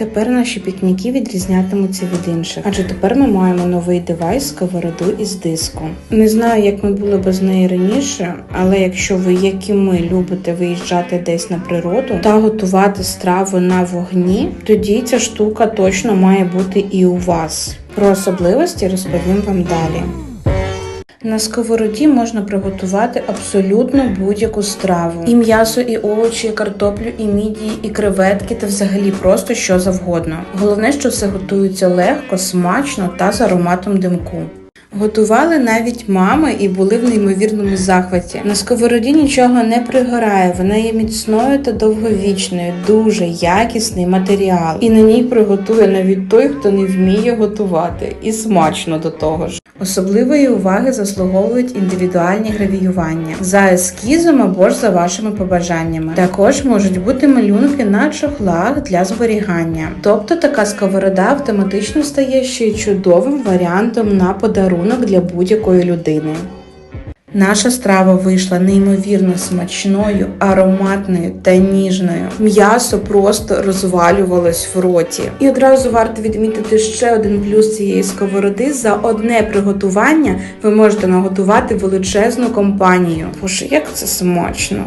Тепер наші пікніки відрізнятимуться від інших, адже тепер ми маємо новий девайс сковороду із диску. Не знаю, як ми були без неї раніше, але якщо ви, як і ми, любите виїжджати десь на природу та готувати страву на вогні, тоді ця штука точно має бути і у вас. Про особливості розповім вам далі. На сковороді можна приготувати абсолютно будь-яку страву: і м'ясо, і овочі, і картоплю, і мідії, і креветки, та взагалі просто що завгодно. Головне, що все готується легко, смачно та з ароматом димку. Готували навіть мами і були в неймовірному захваті. На сковороді нічого не пригорає, вона є міцною та довговічною, дуже якісний матеріал. І на ній приготує навіть той, хто не вміє готувати, і смачно до того ж. Особливої уваги заслуговують індивідуальні гравіювання за ескізом або ж за вашими побажаннями. Також можуть бути малюнки на чохлах для зберігання. Тобто така сковорода автоматично стає ще й чудовим варіантом на подарунок для будь-якої людини. Наша страва вийшла неймовірно смачною, ароматною та ніжною. М'ясо просто розвалювалось в роті. І одразу варто відмітити ще один плюс цієї сковороди: за одне приготування ви можете наготувати величезну компанію. Боже, як це смачно!